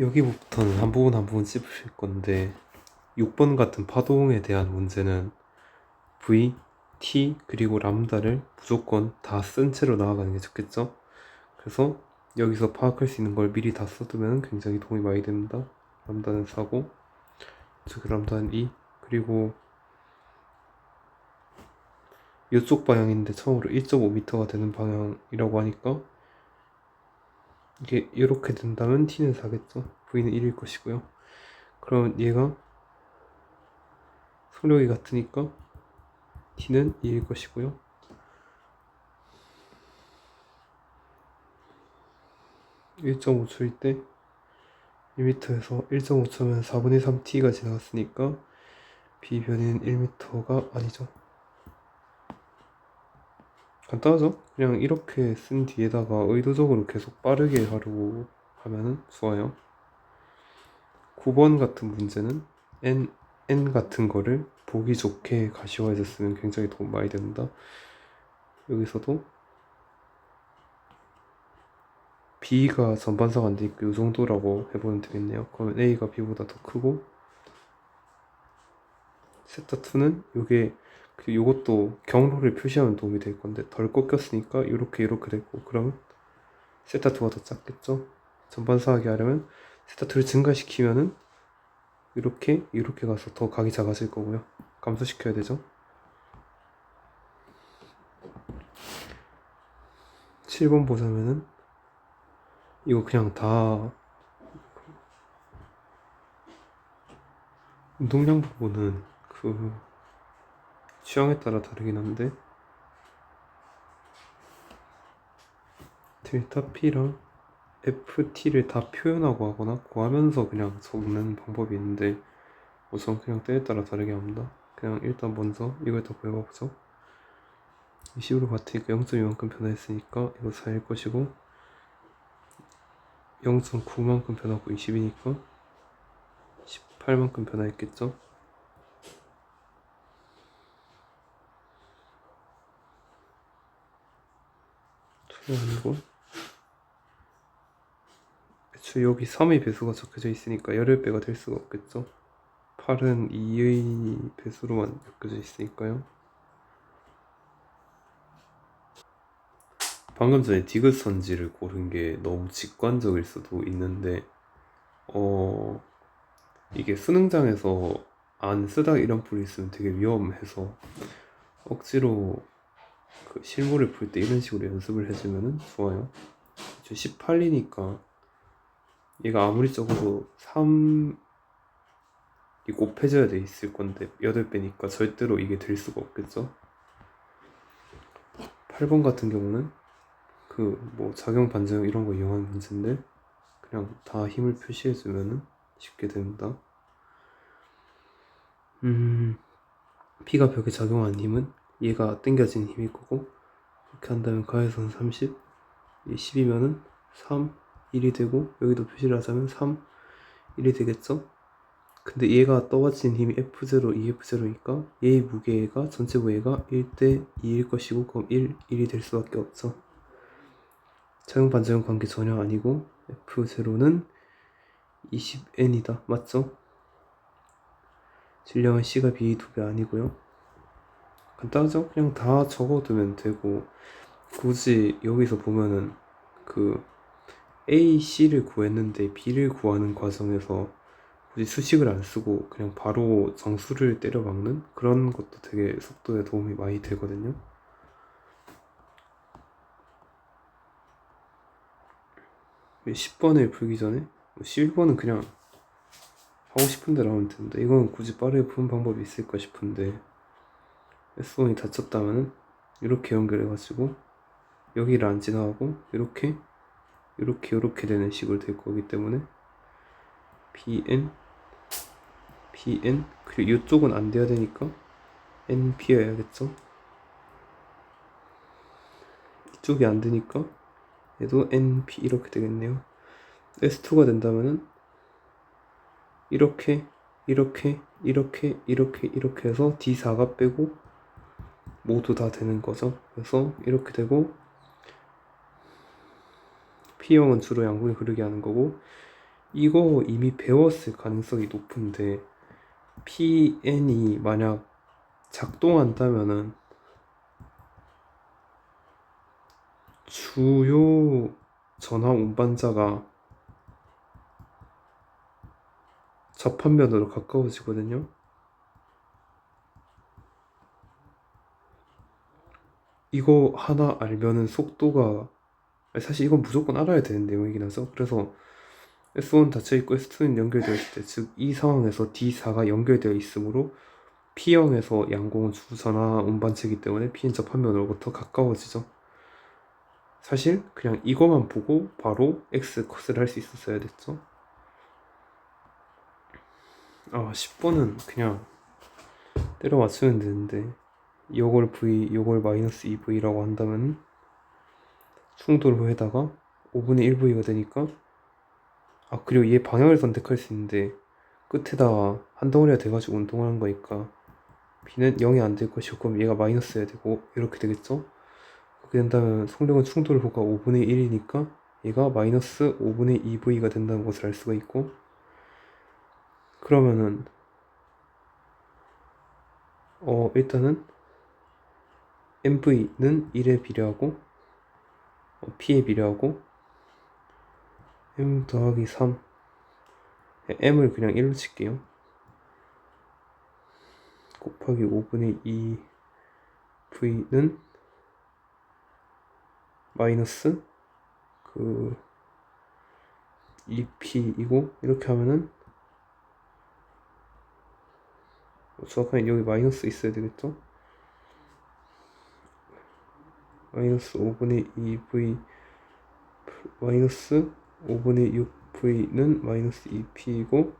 여기부터는 한 부분 한 부분 짚으실 건데 6번 같은 파동에 대한 문제는 V, T 그리고 람다를 무조건 다 쓴 채로 나아가는 게 좋겠죠? 그래서 여기서 파악할 수 있는 걸 미리 다 써두면 굉장히 도움이 많이 됩니다. 람다는 4고 즉 람다는 2 그리고 이쪽 방향인데 처음으로 1.5m가 되는 방향이라고 하니까 이게 이렇게 된다면 t는 4겠죠? V는 1일 것이고요. 그러면 얘가 속력이 같으니까 t는 2일 것이고요. 1.5초일 때 1m에서 1.5초면 4분의 3t가 지나갔으니까 비변인 1m가 아니죠 간단하죠? 그냥 이렇게 쓴 뒤에다가 의도적으로 계속 빠르게 하려고 하면은 좋아요. 9번 같은 문제는 n, n 같은 거를 보기 좋게 가시화해줬으면 굉장히 도움 많이 됩니다. 여기서도 b가 전반사가 안 되니까 이 정도라고 해보면 되겠네요. 그러면 a가 b보다 더 크고 세타2는 이게 그 요것도 경로를 표시하면 도움이 될 건데 덜 꺾였으니까 이렇게 이렇게 됐고 그러면 세타 2가 더 작겠죠? 전반 사하게 하려면 세타 2를 증가시키면은 이렇게 이렇게 가서 더 각이 작아질 거고요. 감소시켜야 되죠? 7번 보자면은 이거 그냥 다 운동량 부분은 그 취향에 따라 다르긴 한데. 델타 P랑 FT를 다 표현하고 하거나 구하면서 그냥 적는 방법이 있는데 우선 그냥 때에 따라 다르게 합니다. 그냥 일단 먼저 이걸 다 구해봐보죠. 20으로 같으니까 0.2만큼 변화했으니까 이거 4일 것이고 0.9만큼 변하고 20이니까 18만큼 변화했겠죠 아니고 애초에 여기 3의 배수가 적혀져 있으니까 18배가 될 수가 없겠죠? 8은 2의 배수로만 엮여져 있으니까요. 방금 전에 디귿선지를 고른 게 너무 직관적일 수도 있는데 어 이게 수능장에서 안 쓰다 이런 풀이 있으면 되게 위험해서 억지로 그 실물을 풀때 이런 식으로 연습을 해주면 좋아요. 18이니까 얘가 아무리 적어도 3이 곱해져야 돼 있을 건데 8배니까 절대로 이게 될 수가 없겠죠. 8번 같은 경우는 그 뭐 작용 반작용 이런 거 이용하는 문제인데 그냥 다 힘을 표시해 주면 쉽게 됩니다. 음, P가 벽에 작용한 힘은 얘가 당겨진 힘일 거고 이렇게 한다면 가해선 30 10이면은 3 1이 되고 여기도 표시를 하자면 3 1이 되겠죠? 근데 얘가 떠받친 힘이 F0 2F0니까 얘의 무게가 전체 무게가 1대 2일 것이고 그럼 1 1이 될 수밖에 없죠. 작용 반작용 관계 전혀 아니고 F0는 20N이다. 맞죠? 질량은 C가 B 두 배 아니고요 간단하죠? 그냥 다 적어두면 되고 굳이 여기서 보면은 그 A, C를 구했는데 B를 구하는 과정에서 굳이 수식을 안 쓰고 그냥 바로 정수를 때려 박는 그런 것도 되게 속도에 도움이 많이 되거든요. 왜 10번을 풀기 전에 11번은 뭐 그냥 하고 싶은 대로 하면 되는데 이건 굳이 빠르게 푸는 방법이 있을까 싶은데 S1이 닫혔다면 이렇게 연결해가지고 여기를 안 지나가고 이렇게 이렇게 이렇게 되는 식으로 될 거기 때문에 BN BN 그리고 이쪽은 안 돼야 되니까 NP여야겠죠? 이쪽이 안 되니까 얘도 NP 이렇게 되겠네요. S2가 된다면은 이렇게 이렇게 이렇게 이렇게 이렇게 해서 D4가 빼고 모두 다 되는 거죠. 그래서 이렇게 되고 P형은 주로 양분이 흐르게 하는 거고 이거 이미 배웠을 가능성이 높은데 PN이 만약 작동한다면은 주요 전화 운반자가 접한면으로 가까워지거든요. 이거 하나 알면은 속도가 사실 이건 무조건 알아야 되는 내용이긴 하죠. 그래서 S1 닫혀 있고 S2는 연결되어 있을 때, 즉 이 상황에서 D4가 연결되어 있으므로 P형에서 양공은 주전화 운반체이기 때문에 P인 접한면으로부터 가까워지죠. 사실 그냥 이거만 보고 바로 X 컷을 할 수 있었어야 됐죠. 아 10번은 그냥 때려 맞추면 되는데 요걸 V, 요걸 마이너스 2V라고 한다면 충돌 후에다가 5분의 1V가 되니까 아 그리고 얘 방향을 선택할 수 있는데 끝에다가 한 덩어리가 돼가지고 운동을 한 거니까 B는 0이 안 될 것이고 그럼 얘가 마이너스여야 되고 이렇게 되겠죠? 그렇게 된다면 속력은 충돌 후가 5분의 1이니까 얘가 마이너스 5분의 2V가 된다는 것을 알 수가 있고 그러면은 어 일단은 MV는 1에 비례하고 어, P에 비례하고 M 더하기 3 M을 그냥 1로 칠게요 곱하기 5분의 2 V는 마이너스 그 2P이고 이렇게 하면은 정확하게 여기 마이너스 있어야 되겠죠? 마이너스 5분의 2v 마이너스 5분의 6v는 마이너스 2p이고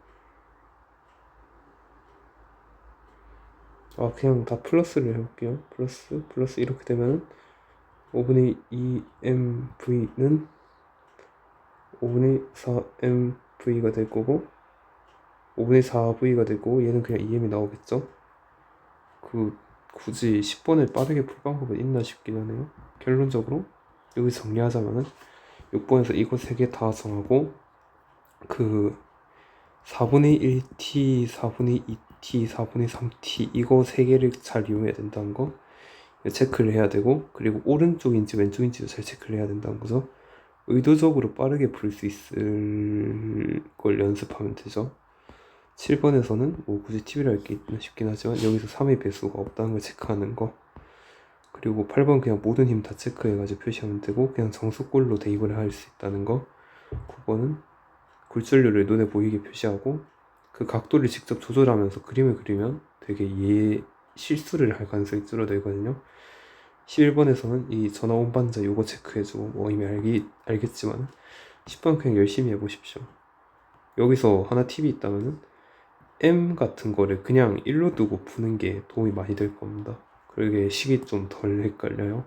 아 그냥 다 플러스를 해볼게요. 플러스 플러스 이렇게 되면 5분의 2mv는 5분의 4mv가 될 거고 5분의 4v가 될 거고 얘는 그냥 2m이 나오겠죠? 그 굳이 10번을 빠르게 풀 방법은 있나 싶긴 하네요 결론적으로 여기 정리하자면은 6번에서 이거 세개다 정하고 그 4분의 1t, 4분의 2t, 4분의 3t 이거 세 개를 잘 이용해야 된다는 거 체크를 해야 되고 그리고 오른쪽인지 왼쪽인지도 잘 체크를 해야 된다는 거죠. 의도적으로 빠르게 풀 수 있을 걸 연습하면 되죠. 7번에서는 뭐 굳이 TV를 할게 있나 싶긴 하지만 여기서 3의 배수가 없다는 걸 체크하는 거. 그리고 8번 그냥 모든 힘 다 체크해가지고 표시하면 되고 그냥 정수꼴로 대입을 할 수 있다는 거. 9번은 굴절률을 눈에 보이게 표시하고 그 각도를 직접 조절하면서 그림을 그리면 되게 예 실수를 할 가능성이 줄어들거든요. 11번에서는 이 전화 운반자 요거 체크해주고 뭐 이미 알기, 알겠지만 10번 그냥 열심히 해보십시오. 여기서 하나 팁이 있다면은 M 같은 거를 그냥 1로 두고 푸는 게 도움이 많이 될 겁니다. 그러게 식이 좀 덜 헷갈려요.